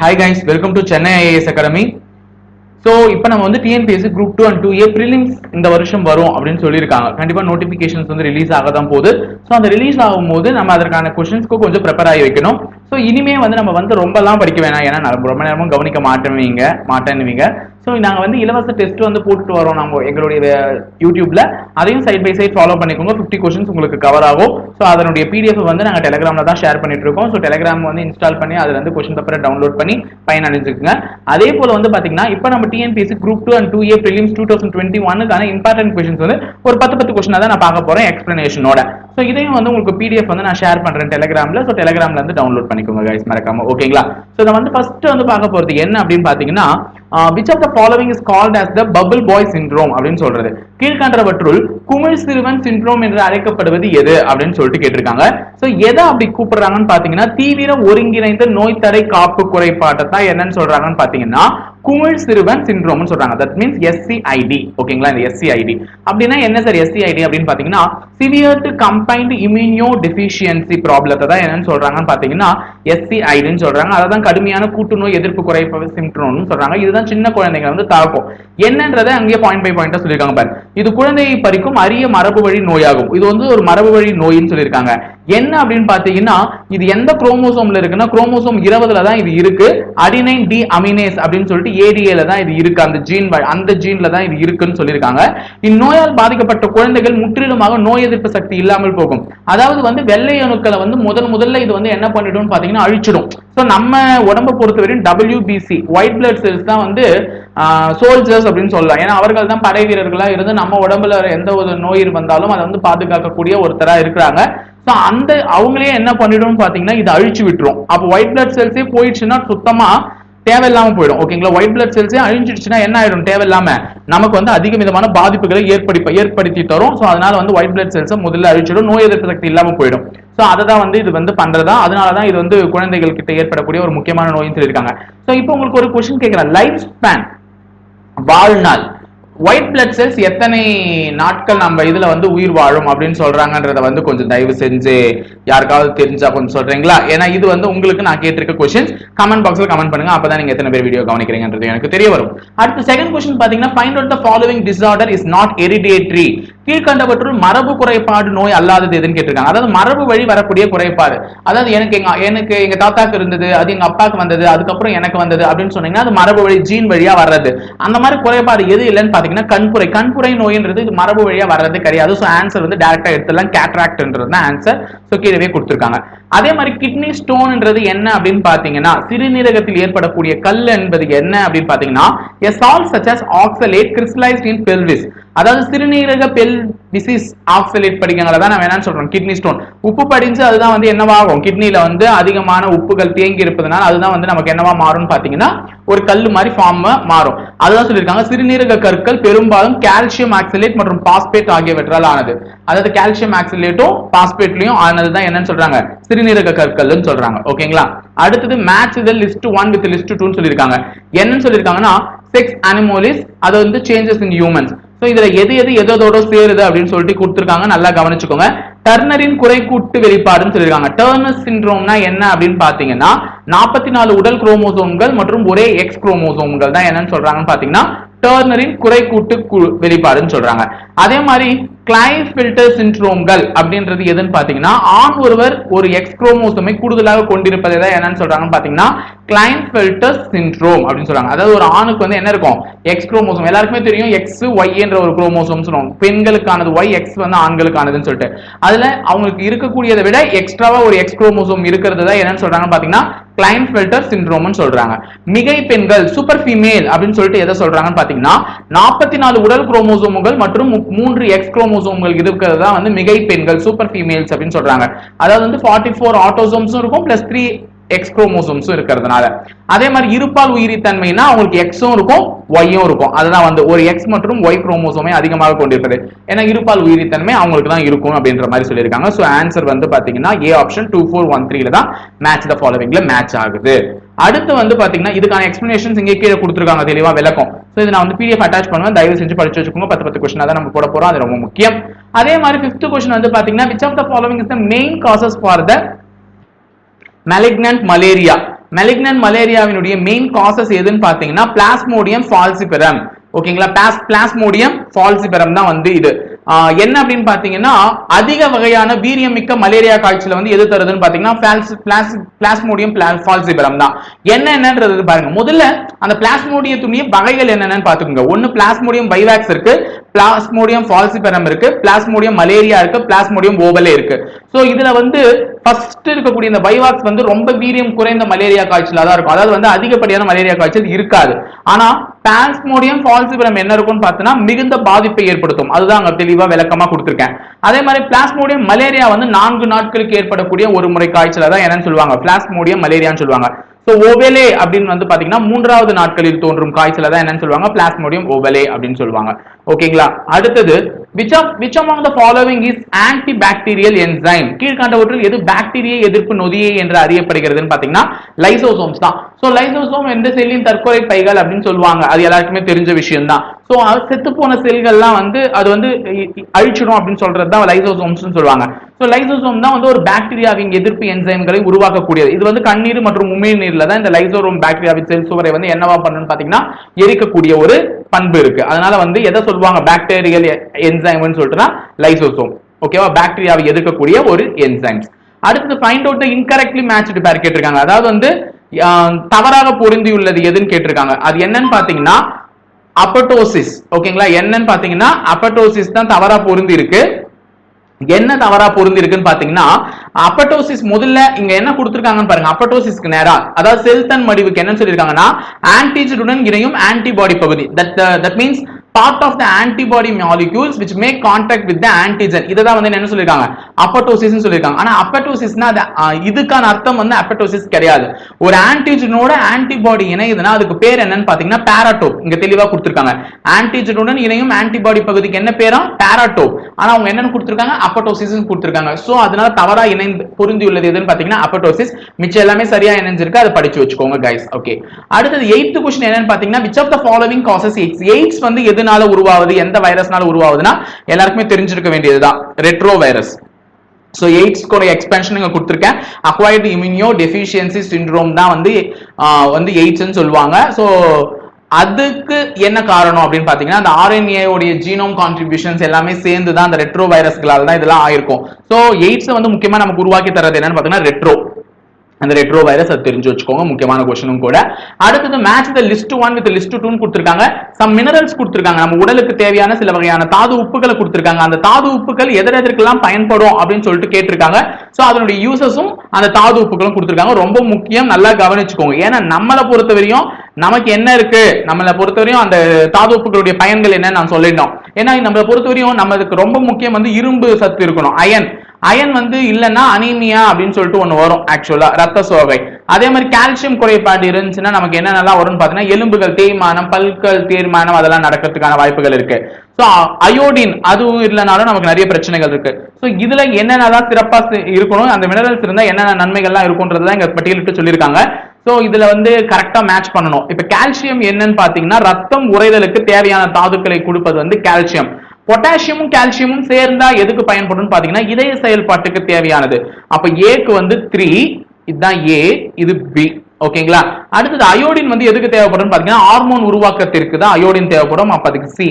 Hi guys welcome to Chennai IAS academy so இப்போ நம்ம வந்து TNPSC group two and two A prelims இந்த வருஷம் வரும் அப்படின்னு சொல்லியிருக்காங்க. கண்டிப்பாக நோட்டிஃபிகேஷன்ஸ் வந்து ரிலீஸ் ஆக தான் போகுது. ஸோ அந்த ரிலீஸ் ஆகும்போது நம்ம அதற்கான கொஷின்ஸ்க்கு கொஞ்சம் ப்ரிப்பேர் ஆகி வைக்கணும். ஸோ இனிமே வந்து நம்ம வந்து ரொம்பலாம் படிக்க வேணாம். ஏன்னா ரொம்ப நேரமும் கவனிக்க மாட்டேவீங்க மாட்டேன்னுவீங்க ஸோ நாங்கள் வந்து இலவச டெஸ்ட் வந்து போட்டுட்டு வரோம் நம்ம எங்களுடைய யூடியூப்ல அதையும் சைட் பை சைட் ஃபாலோ பண்ணிக்கோங்க. ஃபிஃப்டி கொஷின்ஸ் உங்களுக்கு கவர் ஆகும். ஸோ அதனுடைய பிடிஎஃப் வந்து நாங்கள் டெலிகிராமில் தான் ஷேர் பண்ணிட்டு இருக்கோம். ஸோ டெலிகிராம் வந்து இன்ஸ்டால் பண்ணி அதில் வந்து கொஷின் பேப்பரை டவுன்லோட் பண்ணி பயன் பயனடைஞ்சுக்குங்க. அதே போல் வந்து பார்த்தீங்கன்னா இப்போ நம்ம TNPSC group two and two A prelims two thousand twenty ஒனுக்கான important questions வந்து ஒரு பத்து பத்து கொஸ்டினாக தான் நான் பார்க்க போகிறேன் எக்ஸ்பிளனேஷனோட ஸோ இதையும் வந்து உங்களுக்கு பிடிஎஃப் வந்து நான் ஷேர் பண்ணுறேன் டெலகிராமில் ஸோ டெலிகிராம்ல வந்து டவுன்லோட் பண்ணிக்கோங்க கைஸ் மறக்காம. ஓகேங்களா ஸோ இதை வந்து ஃபர்ஸ்ட் வந்து பார்க்க போகிறது என்ன அப்படின்னு பார்த்தீங்கன்னா which of the following is called as the bubble boy syndrome அப்படின்னு சொல்றது கீழ்கண்டவற்றுள் குமிழ் சிறுவன் சிண்ட்ரோம் என்று அழைக்கப்படுவது எது அப்படின்னு சொல்லிட்டு கேட்டிருக்காங்க. சோ எதை அப்படி கூப்பிடுறாங்கன்னு பாத்தீங்கன்னா தீவிர ஒருங்கிணைந்த நோய் தடை காப்பு குறைபாட்டை தான் என்னன்னு சொல்றாங்கன்னு பாத்தீங்கன்னா குமிழ் சிறுவன் சிண்ட்ரோம்னு சொல்றாங்க. தட் மீன்ஸ் எஸ்சிஐடி ஓகேங்களா? இந்த எஸ்சிஐடி அப்படின்னா என்ன சார் எஸ்சிஐடி அப்படின்னு பாத்தீங்கன்னா severe to combined immunodeficiency ப்ராப்ளத்தை தான் என்னன்னு சொல்றாங்கன்னு பாத்தீங்கன்னா எஸ்சிஐடின்னு சொல்றாங்க. அதான் கடுமையான கூட்டுநோய் எதிர்ப்பு குறைப்பு சிம்ட்ரோம்னு சொல்றாங்க. இதுதான் சின்ன குழந்தைங்க வந்து தாக்கும். என்னன்றதை அங்கேயே பாயிண்ட் பை பாயிண்டா சொல்லியிருக்காங்க பாரு இது குழந்தையை பறிக்கும் அரிய மரபு வழி நோயாகும். இது வந்து ஒரு மரபு வழி நோயின்னு சொல்லியிருக்காங்க. என்ன அப்படின்னு பாத்தீங்கன்னா இது எந்த குரோமோசோம்ல இருக்குன்னா குரோமோசோம் இருபதுல தான் இது இருக்கு. அடினைன் டி அமினேஸ் அப்படின்னு சொல்லிட்டு ஏடிஏல தான் இது இருக்கு. அந்த ஜீன் அந்த ஜீன்ல தான் இது இருக்குன்னு சொல்லியிருக்காங்க. இந்நோயால் பாதிக்கப்பட்ட குழந்தைகள் முற்றிலுமாக நோய் எதிர்ப்பு சக்தி இல்லாமல் போகும். அதாவது வந்து வெள்ளை அணுக்களை வந்து முதல் முதல்ல இது வந்து என்ன பண்ணிடும் பாத்தீங்கன்னா அழிச்சிடும். ஸோ நம்ம உடம்பை பொறுத்தவரையும் டபிள்யூபிசி ஒயிட் பிளட் செல்ஸ் தான் வந்து சோல்ஜர்ஸ் அப்படின்னு சொல்லலாம். ஏன்னா அவர்கள் தான் படை வீரர்களா இருந்து நம்ம உடம்புல எந்த ஒரு நோய் வந்தாலும் அதை வந்து பாதுகாக்கக்கூடிய ஒருத்தரா இருக்கிறாங்க. ஸோ அந்த அவங்களே என்ன பண்ணிடும் பாத்தீங்கன்னா இதை அழிச்சு விட்டுரும். அப்போ ஒயிட் பிளட் செல்ஸே போயிடுச்சுன்னா சுத்தமா தேவையில்லாம போயிடும். ஓகேங்களா ஒயிட் பிளட் செல்ஸே அழிஞ்சிடுச்சுன்னா என்ன ஆயிடும்? தேவையில்லாம. நமக்கு வந்து அதிக விதமான பாதிப்புகளை ஏற்படி ஏற்படுத்தி தரும். ஸோ அதனால வந்து ஒயிட் பிளட் செல்ஸை முதல்ல அழிச்சிடும். நோய் எதிர்ப்பு சக்தி இல்லாம போயிடும். ஸோ அதை தான் வந்து இது வந்து பண்றதா? அதனால தான் இது வந்து குழந்தைகள் கிட்ட ஏற்படக்கூடிய ஒரு முக்கியமான நோயின்னு சொல்லியிருக்காங்க. ஸோ இப்போ உங்களுக்கு ஒரு கொஸ்டின் கேட்கிறேன் லைஃப் ஸ்பேன் வாழ்நாள். ஒயிட் பிளட் செல்ஸ் எத்தனை நாட்கள் நம்ம இதுல வந்து உயிர் வாழும் அப்படின்னு சொல்றாங்கன்றத வந்து கொஞ்சம் தயவு செஞ்சு யாருக்காவது தெரிஞ்சா கொஞ்சம் சொல்றீங்களா? ஏன்னா இது வந்து உங்களுக்கு நான் கேட்டிருக்க கொஸ்டின்ஸ் கமெண்ட் பாக்ஸ்ல கமெண்ட் பண்ணுங்க. அப்பதான் நீங்க எத்தனை பேர் வீடியோ கவனிக்கிறீங்கன்றது எனக்கு தெரிய வரும். அடுத்து செகண்ட் கொஸ்டின் பாத்தீங்கன்னா find out the following disorder is not hereditary கீழ்கண்டவற்றுள் மரபு குறைபாடு நோய் அல்லாதது எதுன்னு கேட்டிருக்காங்க. அதாவது மரபு வழி வரக்கூடிய குறைபாடு. அதாவது எனக்கு எங்க எனக்கு எங்க தாத்தாக்கு இருந்தது அது எங்க அப்பாவுக்கு வந்தது அதுக்கப்புறம் எனக்கு வந்தது அப்படின்னு சொன்னீங்கன்னா அது மரபு வழி ஜீன் வழியா வர்றது. அந்த மாதிரி குறைபாடு எது இல்லைன்னு பாத்தீங்கன்னா கண்புரை. கண்புரை நோயின்றது மரபு வழியா வர்றது கிடையாது. ஸோ ஆன்சர் வந்து டேரக்டா எடுத்துடலாம். கேட்ராக்ட்ன்றது தான் ஆன்சர் ஸோ கீழவே கொடுத்துருக்காங்க. அதே மாதிரி கிட்னி ஸ்டோன்ன்றது என்ன அப்படின்னு பாத்தீங்கன்னா சிறுநீரகத்தில் ஏற்படக்கூடிய கல் என்பது என்ன அப்படின்னு பாத்தீங்கன்னா a salt such as oxalate crystallized in pelvis அதாவது சிறுநீரக பெல் டிசீஸ் ஆக்சலேட் படிக்கங்களை தான் நான் வேணாம்னு சொல்றேன் கிட்னி ஸ்டோன் உப்பு படிஞ்சு அதுதான் வந்து என்னவாகும்? கிட்னில வந்து அதிகமான உப்புகள் தேங்கி இருப்பதனால அதுதான் வந்து நமக்கு என்னவா மாறும்னு பாத்தீங்கன்னா ஒரு கல் மாதிரி ஃபார்ம் மாறும். அதுதான் சொல்லியிருக்காங்க சிறுநீரக கற்கள் பெரும்பாலும் கால்சியம் ஆக்சலேட் மற்றும் பாஸ்பேட் ஆகியவற்றால் ஆனது. அதாவது கால்சியம் ஆக்சலேட்டும் பாஸ்பேட்லயும் ஆனது தான் என்னன்னு சொல்றாங்க. சிறுநீரக கற்கள்னு சொல்றாங்க. ஓகேங்களா? அடுத்தது மேட்ச் இது லிஸ்ட் ஒன் வித் லிஸ்ட் டூன்னு சொல்லியிருக்காங்க. என்னன்னு சொல்லியிருக்காங்கன்னா செக்ஸ் அனிமோலிஸ் அது வந்து சேஞ்சஸ் இன் ஹியூமன்ஸ் ஸோ இதுல எது எது எதோட சேருது அப்படின்னு சொல்லிட்டு கொடுத்துருக்காங்க. நல்லா கவனிச்சுக்கோங்க. டர்னரின் குறைக்கூட்டு வெளிப்பாடுன்னு சொல்லியிருக்காங்க. டர்னர் சிண்ட்ரோம்னா என்ன அப்படின்னு பாத்தீங்கன்னா நாற்பத்தி நாலு உடல் குரோமோசோம்கள் மற்றும் ஒரே எக்ஸ் குரோமோசோம்கள் தான் என்னன்னு சொல்றாங்கன்னு பாத்தீங்கன்னா டர்னரின் குறைக்கூட்டு கு- வெளிப்பாடுன்னு சொல்றாங்க. அதே மாதிரி கிளைஃபில்டர் சிண்ட்ரோம்கள் அப்படின்றது எதுன்னு பாத்தீங்கன்னா ஆண் ஒருவர் ஒரு எக்ஸ் குரோமோசோமை கூடுதலாக கொண்டிருப்பதை தான் என்னன்னு சொல்றாங்கன்னு பாத்தீங்கன்னா கிளைன்ஃபில்டர் சிண்ட்ரோம் அப்படின்னு சொல்றாங்க. அதாவது ஒரு ஆணுக்கு வந்து என்ன இருக்கும்? X chromosome. எல்லாருக்குமே தெரியும் எக்ஸ் ஒய் என்ற ஒரு குரோமோசோம் சொல்லுவாங்க. பெண்களுக்கானது ஒய் எக்ஸ் வந்து ஆண்களுக்கானதுன்னு சொல்லிட்டு. அதுல அவங்களுக்கு இருக்கக்கூடியதை விட எக்ஸ்ட்ராவா ஒரு எக்ஸ் குரோமோசோம் இருக்கிறது தான் என்னன்னு சொல்றாங்கன்னு பாத்தீங்கன்னா கிளைன்ஃபில்டர் சிண்ட்ரோம்னு சொல்றாங்க. மிகை பெண்கள் சூப்பர் ஃபீமேல் அப்படின்னு சொல்லிட்டு எதை சொல்றாங்கன்னு பாத்தீங்கன்னா நாற்பத்தி நாலு உடல் குரோமோசோம்கள் மற்றும் மூன்று எக்ஸ் குரோமோசோம்கள் இருக்கிறது தான் வந்து மிகை பெண்கள் சூப்பர் ஃபீமேல்ஸ் அப்படின்னு சொல்றாங்க. அதாவது வந்து ஃபார்ட்டி ஃபோர் ஆட்டோசோம்ஸும் இருக்கும் பிளஸ் த்ரீ எக்ஸ் குரோமோசோம்ஸும் இருக்கிறதுனால. அதே மாதிரி இருப்பால் உயிரித்தன்மைனா அவங்களுக்கு எக்ஸும் இருக்கும் ஒய்யும் இருக்கும். அதுதான் வந்து ஒரு எக்ஸ் மற்றும் ஒய் குரோமோசோமே அதிகமாக கொண்டிருக்கிறது ஏன்னா இருப்பால் உயிரித்தன்மை அவங்களுக்கு தான் இருக்கும் அப்படின்ற மாதிரி சொல்லியிருக்காங்க. ஸோ ஆன்சர் வந்து பாத்தீங்கன்னா A option two four one த்ரீல தான் மேட்ச் த ஃபாலோவிங்ல மேட்ச் ஆகுது. அடுத்து வந்து பாத்தீங்கன்னா இதுக்கான எக்ஸ்பிளனேஷன்ஸ் இங்கே கீழே கொடுத்துருக்காங்க தெளிவா விளக்கம். ஸோ இது நான் வந்து பிடிஎஃப் அட்டாச் பண்ணுவேன். தயவு செஞ்சு படிச்சு வச்சுக்கோங்க. பத்து பத்து கொஸ்டின் தான் நம்ம போட போறோம். அது ரொம்ப முக்கியம். அதே மாதிரி ஃபிஃப்த் கொஸ்டின் வந்து பாத்தீங்கன்னா which of the following is the main causes for the malignant malaria malignant மலேரியாவினுடைய main causes எதுன்னு பாத்தீங்கன்னா பிளாஸ்மோடியம் ஃபால்சிபெரம் ஓகேங்களா பிளாஸ் பிளாஸ்மோடியம் ஃபால்சிபெரம் தான் வந்து இது. ஆஹ் என்ன அப்படின்னு பாத்தீங்கன்னா அதிக வகையான வீரியம் மிக்க மலேரியா காய்ச்சல வந்து எது தருதுன்னு பாத்தீங்கன்னா பிளாஸ் பிளாஸ்மோடியம் ஃபால்சிபெரம் தான். என்ன என்னன்றது பாருங்க. முதல்ல அந்த பிளாஸ்மோடியத்துடைய வகைகள் என்னென்னு பாத்துக்கோங்க ஒன்னு பிளாஸ்மோடியம் பைவாக்ஸ் இருக்கு. பிளாஸ்மோடியம் ஃபால்சிபெரம் இருக்கு பிளாஸ்மோடியம் மலேரியா இருக்கு பிளாஸ்மோடியம் ஓவலே இருக்கு. சோ இதுல வந்து ஃபர்ஸ்ட் இருக்கக்கூடிய இந்த பைவாக்ஸ் வந்து ரொம்ப வீரியம் குறைந்த மலேரியா காய்ச்சலா தான் இருக்கும். அதாவது வந்து அதிகப்படியான மலேரியா காய்ச்சல் இருக்காது. ஆனா பிளாஸ்மோடியம் ஃபால்சிபெரம் என்ன இருக்கும்னு பார்த்தோன்னா மிகுந்த பாதிப்பை ஏற்படுத்தும். அதுதான் அங்க தெளிவா விளக்கமா கொடுத்திருக்கேன். அதே மாதிரி பிளாஸ்மோடியம் மலேரியா வந்து நான்கு நாட்களுக்கு ஏற்படக்கூடிய ஒரு முறை காய்ச்சலா தான் என்னன்னு சொல்லுவாங்க. பிளாஸ்மோடியம் மலேரியான்னு சொல்லுவாங்க. ஸோ ஓவேலே அப்படின்னு வந்து பாத்தீங்கன்னா மூன்றாவது நாட்களில் தோன்றும் காய்ச்சல. தான் என்னன்னு சொல்லுவாங்க? பிளாஸ்மோடியம் ஓவலே அப்படின்னு சொல்லுவாங்க. ஓகேங்களா அடுத்தது which of which among the following is antibacterial enzyme கீழ்கண்டவற்றில் எது பாக்டீரிய எதிர்ப்பு நொதியை என்று அறியப்படுகிறதுன்னு பாத்தீங்கன்னா லைசோசோம்ஸ் தான். ஸோ லைசோசோம் எந்த செல்லின் தற்கொலை பைகள் அப்படின்னு சொல்லுவாங்க? அது எல்லாருக்குமே தெரிஞ்ச விஷயம் தான் ஸோ செத்து போன செல்கள்லாம் வந்து அது வந்து அழிச்சிடும் அப்படின்னு சொல்றது தான் லைசோசோம்ஸ் சொல்லுவாங்க. ஸோ லைசோசோம் தான் வந்து ஒரு பாக்டீரியாவின் எதிர்ப்பு என்சைம்களை உருவாக்கக்கூடியது. இது வந்து கண்ணீர் மற்றும் உமிழ் நீரில் தான் இந்த லைசோரோம் பாக்டீரியாவின் செல் சுவரை வந்து என்னவா பண்ணுன்னு பாத்தீங்கன்னா எரிக்கக்கூடிய ஒரு பண்பு இருக்கு. அதனால வந்து எதை சொல்லுவாங்க? பாக்டீரியல் என்சைம்னு சொல்லிட்டுனா லைசோசோம் ஓகேவா பாக்டீரியாவை எதிர்க்கக்கூடிய ஒரு என்சைம்ஸ் அடுத்தது ஃபைண்ட் அவுட் இன்கரெக்ட்லி மேட்ச்டு பேர் கேட்டிருக்காங்க. அதாவது வந்து தவறாக பொருந்தியுள்ளது எதுன்னு கேட்டிருக்காங்க. அது என்னன்னு பாத்தீங்கன்னா அப்பட்டோசிஸ் ஓகேங்களா என்னன்னு பாத்தீங்கன்னா அப்பட்டோசிஸ் தான் தவறா பொருந்தி இருக்கு என்ன தவறா பொருந்து இருக்குன்னு பாத்தீங்கன்னா அப்பட்டோசிஸ் முதல்ல இங்க என்ன கொடுத்துருக்காங்கன்னு பாருங்க அப்பட்டோசிஸ்க்கு நேரா. அதாவது செல்தன் மடிவுக்கு என்னன்னு சொல்லியிருக்காங்கன்னா ஆன்டிஜனுடன் இணையும் ஆன்டிபாடி பகுதி. That that means part of the antibody molecules which make contact with the antigen இதை தான் வந்து என்ன சொல்லியிருக்காங்க? அப்பட்டோசிஸ் சொல்லிருக்காங்க. ஆனா அப்பட்டோசிஸ்னா அது இதுக்கான அர்த்தம் வந்து அப்பட்டோசிஸ் கிடையாது. ஒரு ஆன்டிஜனோட ஆன்டிபாடி இணையுதுன்னா அதுக்கு பேர் என்னன்னு பாத்தீங்கன்னா பாராட்டோப் இங்க தெளிவா கொடுத்துருக்காங்க. ஆன்டிஜனுடன் இணையும் ஆன்டிபாடி பகுதிக்கு என்ன பேரா? பாராட்டோப் ஆனா அவங்க என்னன்னு கொடுத்துருக்காங்க? அப்பட்டோசிஸ் கொடுத்துருக்காங்க. சோ அதனால தவறா இணைந்து பொருந்தியுள்ளது எதுன்னு பாத்தீங்கன்னா அப்பட்டோசிஸ் மிச்சம் எல்லாமே சரியா இணைஞ்சிருக்கு. அதை படிச்சு வச்சுக்கோங்க கைஸ் ஓகே அடுத்தது எயித்து கொஸ்டின் என்னன்னு பாத்தீங்கன்னா which of the following causes AIDS AIDS வந்து எதனால உருவாகுது? எந்த வைரஸ்னால உருவாகுதுன்னா எல்லாருக்குமே தெரிஞ்சிருக்க வேண்டியதுதான். ரெட்ரோ வைரஸ் ஸோ எய்ட்ஸ்க்கோட எக்ஸ்பென்ஷன் இங்க கொடுத்துருக்கேன். அக்வைர்டு இம்யூனியோ டெஃபிஷியன்சி சிண்ட்ரோம் தான் வந்து வந்து எய்ட்ஸ்ன்னு சொல்லுவாங்க. ஸோ அதுக்கு என்ன காரணம் அப்படின்னு பார்த்தீங்கன்னா அந்த RNA உடைய ஜீனோம் கான்ட்ரிபியூஷன்ஸ் எல்லாமே சேர்ந்து தான் அந்த ரெட்ரோ வைரஸ்களால் தான் இதெல்லாம் ஆயிருக்கும். ஸோ எய்ட்ஸை வந்து முக்கியமாக நமக்கு உருவாக்கி தரது என்னன்னு பார்த்தீங்கன்னா ரெட்ரோ அந்த ரெட்ரோ வைரஸ் அது தெரிஞ்சு வச்சுக்கோங்க முக்கியமான கொஸ்டினும் கூட. அடுத்தது match the list one with list டூன்னு கொடுத்துருக்காங்க. சம் மினரல்ஸ் கொடுத்துருக்காங்க. நம்ம உடலுக்கு தேவையான சில வகையான தாது உப்புகளை கொடுத்துருக்காங்க. அந்த தாது உப்புகள் எதர் எதற்கெல்லாம் பயன்படும் அப்படின்னு சொல்லிட்டு கேட்டிருக்காங்க. ஸோ அதனுடைய யூசஸும் அந்த தாது உப்புகளும் கொடுத்துருக்காங்க. ரொம்ப முக்கியம் நல்லா கவனிச்சுக்கோங்க. ஏன்னா நம்மளை பொறுத்தவரையும் நமக்கு என்ன இருக்கு? நம்மளை பொறுத்தவரையும் அந்த தாது உப்புகளுடைய பயன்கள் என்னன்னு நான் சொல்லிட்டோம் ஏன்னா நம்மளை பொறுத்தவரையும் நம்மளுக்கு ரொம்ப முக்கியம் வந்து இரும்பு சத்து இருக்கணும் அயன். அயன் வந்து இல்லைன்னா அனீமியா அப்படின்னு சொல்லிட்டு ஒன்று வரும் ஆக்சுவலாக ரத்த சோகை. அதே மாதிரி கால்சியம் குறைபாடு இருந்துச்சுன்னா நமக்கு என்னென்னலாம் வரும்னு பார்த்தீங்கன்னா எலும்புகள் தேய்மானம் பல்கள் தேய்மானம் அதெல்லாம் நடக்கிறதுக்கான வாய்ப்புகள் இருக்கு. ஸோ அயோடின் அதுவும் இல்லைனாலும் நமக்கு நிறைய பிரச்சனைகள் இருக்கு. ஸோ இதுல என்னென்னலாம் சிறப்பாக இருக்கணும் அந்த மினரல்ஸ் இருந்தால் என்னென்ன நன்மைகள்லாம் இருக்கும்ன்றதுதான் இங்கே பட்டியலிட்டு சொல்லியிருக்காங்க. ஸோ இதுல வந்து கரெக்டாக மேட்ச் பண்ணணும். இப்போ கால்சியம் என்னன்னு பார்த்தீங்கன்னா ரத்தம் உறைதலுக்கு தேவையான தாதுக்களை கொடுப்பது வந்து கால்சியம் பொட்டாசியமும் கால்சியமும் சேர்ந்தா எதுக்கு பயன்படும் பாத்தீங்கன்னா இதய செயல்பாட்டுக்கு தேவையானது. அப்ப ஏக்கு வந்து த்ரீ இதுதான் ஏ இது பி ஓகேங்களா அடுத்தது அயோடின் வந்து எதுக்கு தேவைப்படும் பாத்தீங்கன்னா ஹார்மோன் உருவாக்கத்திற்கு தான் அயோடின் தேவைப்படும். அப்ப அதுக்கு சி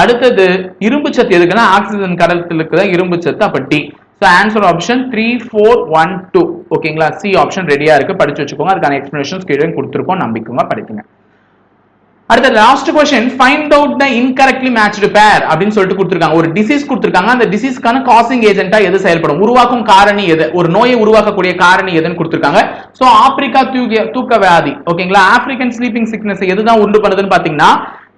அடுத்தது இரும்பு சத்து எதுக்குன்னா ஆக்சிஜன் கடத்தலுக்கு தான் இரும்பு சத்து அப்ப D so answer option three four one two ஓகேங்களா சி ஆப்ஷன் ரெடியா இருக்கு. படிச்சு வச்சுக்கோங்க. அதுக்கான எக்ஸ்பிளேஷன்ஸ் கீழே கொடுத்துருக்கோம். நம்பிக்கோங்க படிக்குங்க அடுத்த last question find out the incorrectly matched pair அப்படின்னு சொல்லிட்டு கொடுத்துருக்காங்க. ஒரு டிசீஸ் கொடுத்துருக்காங்க. அந்த டிசீஸ்க்கான காசிங் ஏஜென்ட்டா எது செயல்படும்? உருவாக்கும் காரணி எது? ஒரு நோயை உருவாக்கக்கூடிய காரணி எதுன்னு கொடுத்துருக்காங்க. ஸோ ஆப்பிரிக்கா தூக்க தூக்க வியாதி ஓகேங்களா ஆப்பிரிக்கன் ஸ்லீப்பிங் சிக்னஸ் எதுதான் உண்டு பண்ணுதுன்னு பாத்தீங்கன்னா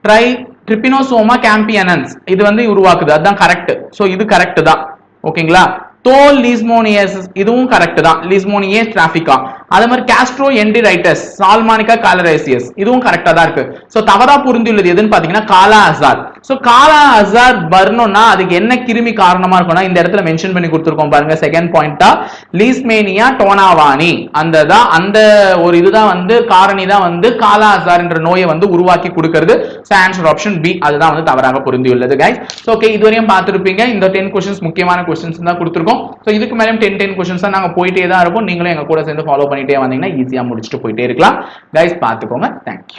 ட்ரை ட்ரிபினோசோமா கேம்பியனன்ஸ் இது வந்து உருவாக்குது. அதுதான் கரெக்ட் ஸோ இது கரெக்ட் தான். ஓகேங்களா தோல் லீஸ்மோனியஸ் இதுவும் கரெக்ட் தான். லீஸ்மோனியே டிராபிகா அதே மாதிரி காஸ்ட்ரோ என்டிரைட்டஸ் சால்மானிகா காலரைசியஸ் இதுவும் கரெக்டா தான் இருக்கு. சோ தவறா புரிந்துள்ளது எதுன்னு பாத்தீங்கன்னா காலா அசார் சோ காலா அசார் வரணும்னா அதுக்கு என்ன கிருமி காரணமா இருக்கும்னா இந்த இடத்துல மென்ஷன் பண்ணி கொடுத்துருக்கோம் பாருங்க. செகண்ட் பாயிண்டா லீஸ்மேனியா டோனாவானி அந்த தான் அந்த ஒரு இதுதான் வந்து காரணி தான் வந்து காலா அசார் என்ற நோயை வந்து உருவாக்கி கொடுக்கறது. ஸோ ஆன்சர் ஆப்ஷன் பி அதுதான் வந்து தவறாக பொருந்தியுள்ளது கைஸ் ஸோ ஓகே இதுவரையும் பார்த்துருப்பீங்க. இந்த டென் கொஸ்டின்ஸ் முக்கியமான கொஸ்டின்ஸ் தான் கொடுத்துருக்கோம். ஸோ இதுக்கு மேலே டென் டென் கொஸ்டின்ஸ் தான் நாங்கள் போயிட்டே தான் இருப்போம் நீங்களும் எங்க கூட சேர்ந்து ஃபாலோ பண்ணிட்டே வந்தீங்கன்னா ஈஸியாக முடிச்சுட்டு போயிட்டே இருக்கலாம். கைஸ் பார்த்துக்கோங்க. தேங்க்யூ